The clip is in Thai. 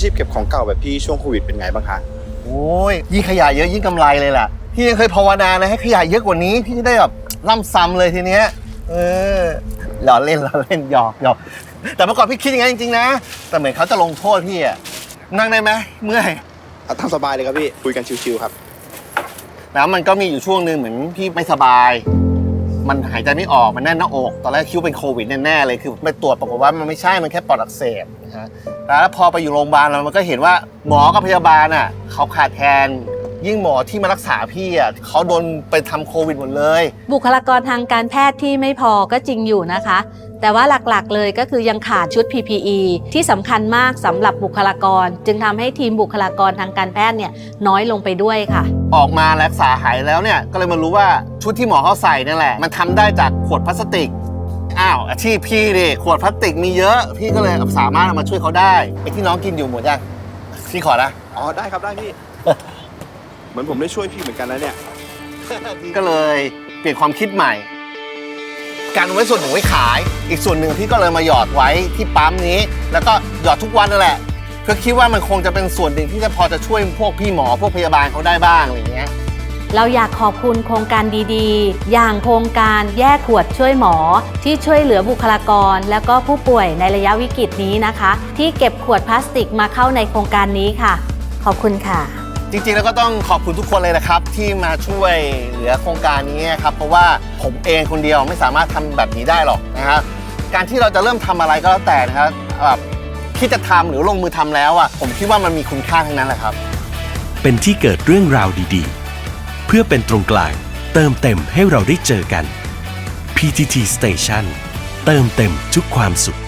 ชีพเก็บของเก่าแบบพี่ช่วงโควิดเป็นไงบ้างคะ โอ้ยยิ่งขยะเยอะยิ่งกำไรเลยแหละพี่ยังเคยภาวนานะให้ขยะเยอะกว่านี้ พี่จะได้แบบล่ำซ้ำเลยทีเนี้ย เออหล่อเล่นหล่อเล่นหยอกหยอกแต่เมื่อก่อนพี่คิดอย่างนั้นจริงๆนะ แต่เหมือนเขาจะลงโทษพี่อะนั่งได้ไหมเมื่อยอะตามสบายเลยครับพี่ คุยกันชิวๆครับ แล้วมันก็มีอยู่ช่วงหนึ่งเหมือนพี่ไม่สบาย มันหายใจไม่ออกมันแน่นหน้าอก ตอนแรกคิดวาเป็นโควิดแน่ๆเลยคือไปตรวจปรากฏว่ามันไม่ใช่มันแค่ปอดอักเสบนะฮะแล้วพอไปอยู่โรงพยาบาลแล้วมันก็เห็นว่าหมอกับพยาบาลอะเขาขาดแคลนยิ่งหมอที่มารักษาพี่อะเขาโดนไปทำโควิดหมดเลย บุคลากรทางการแพทย์ที่ไม่พอก็จริงอยู่นะคะ แต่ว่าหลักๆ เลยก็คือยังขาดชุด PPE ที่สำคัญมากสำหรับบุคลากร จึงทำให้ทีมบุคลากรทางการแพทย์เนี่ยน้อยลงไปด้วยค่ะ ออกมารักษาหายแล้วเนี่ยก็เลยมารู้ว่าชุดที่หมอเขาใส่นั่นแหละ มันทำได้จากขวดพลาสติก อ้าวอาชีพพี่ดิขวดพลาสติกมีเยอะ พี่ก็เลยสามารถเอามาช่วยเขาได้ไอ้ที่น้องกินอยู่หมดยังพี่ขอนะ อ๋อได้ครับได้พี่ เหมือนผมได้ช่วยพี่เหมือนกันนะเนี่ย ก็เลยเปลี่ยนความคิดใหม่ การเอาไว้ส่วนหนึ่งไว้ขาย อีกส่วนหนึ่งพี่ก็เลยมาหยอดไว้ที่ปั๊มนี้ แล้วก็หยอดทุกวันนั่นแหละเพื่อคิดว่ามันคงจะเป็นส่วนหนึ่งที่จะพอจะช่วยพวกพี่หมอพวกพยาบาลเขาได้บ้างอะไรอย่างเงี้ย เราอยากขอบคุณโครงการดีๆ อย่างโครงการแยกขวดช่วยหมอ ที่ช่วยเหลือบุคลากร และก็ผู้ป่วยในระยะวิกฤตนี้นะคะ ที่เก็บขวดพลาสติกมาเข้าในโครงการนี้ค่ะ ขอบคุณค่ะ จริงๆแล้วก็ต้องขอบคุณทุกคนเลยนะครับ ที่มาช่วยเหลือโครงการนี้ครับเพราะว่าผมเองคนเดียวไม่สามารถทำแบบนี้ได้หรอกนะครับการที่เราจะเริ่มทำอะไรก็แล้วแต่นะครับแบบคิดจะทำหรือลงมือทำแล้วอะผมคิดว่ามันมีคุณค่าทั้งนั้นแหละครับ เป็นที่เกิดเรื่องราวดีๆ เพื่อเป็นตรงกลางเติมเต็มให้เราได้เจอกัน PTT Station เติมเต็มทุกความสุข